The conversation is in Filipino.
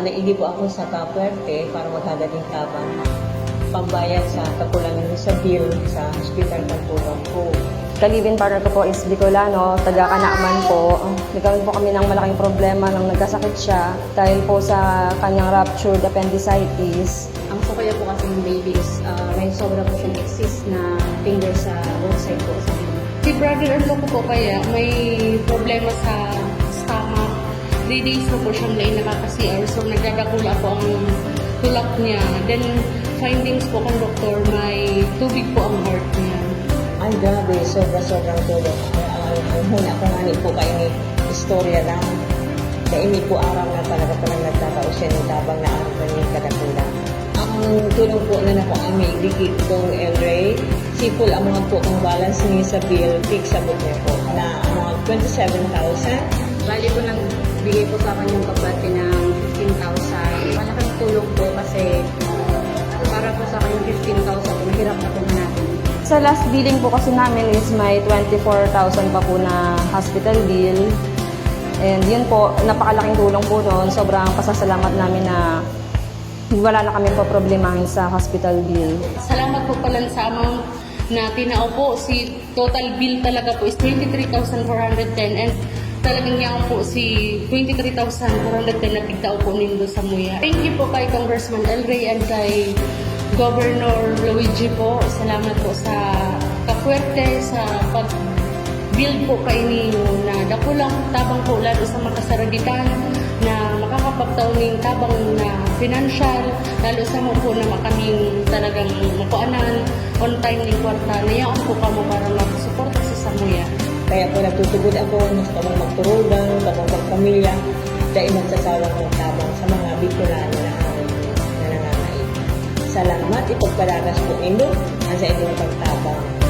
na hindi po ako sa Kapuerte para maghagaling tabang pambayad sa kakulangan sa bill sa hospital ng tulong po. Kalibin partner ko po is Bicolano, taga Kanaaman po. Nagkaroon po kami ng malaking problema nung nagkasakit siya dahil po sa kanyang ruptured appendicitis. Ang sukaya po kasi ng baby is uh, may sobra po siyang exist na finger sa both side po sa Si brother-in-law ko po kaya may problema sa 3 days na po siyang lay nakaka-CR. So, nagdadakula po ang tulak niya. Then, findings po kang doktor, may tubig po ang heart niya. Ay, grabe. Sobra-sobrang tulog. Ang huna ko nga ni po kayo ni istorya lang. Kaini po araw na talaga pa lang nagkakausya ng tabang na araw na yung. Ang tulong po na nako ang may dikit kong Elray, sipol ang mga po ang balance niya sa bill, fix sabot niya po na mga 27,000. Bali po ng nagbigay po sa akin yung kapatid ng 15,000. Malaking tulong po kasi para po sa akin yung 15,000, mahirap na po natin. Sa last billing po kasi namin is may 24,000 pa po na hospital bill. And yun po, napakalaking tulong po noon. Sobrang pasasalamat namin na wala na kami po problemahin sa hospital bill. Salamat po pala sa amount na tinao po. Si total bill talaga po is 23,410 and talagang yan po si 23,410 na tigtao po nindo sa muya. Thank you po kay Congressman El Rey and kay Governor Luigi po. Salamat po sa kapuerte, sa pag build po kay ninyo na dakulang tabang po lalo sa makasaragitan na makakapagtaw ning tabang na financial lalo sa mo po na makaming talagang makuanan on time ning kwarta na yaon po kamo para mag-support sa samuya. Kaya po nagtutugod ako, mas kamang magturugang, kamang magpamilya, dahil magsasawa ng tabang sa mga Bicolano na amin na nangangain. Salamat, ipagpalagas po inyo, ang sa inyong pagtabang.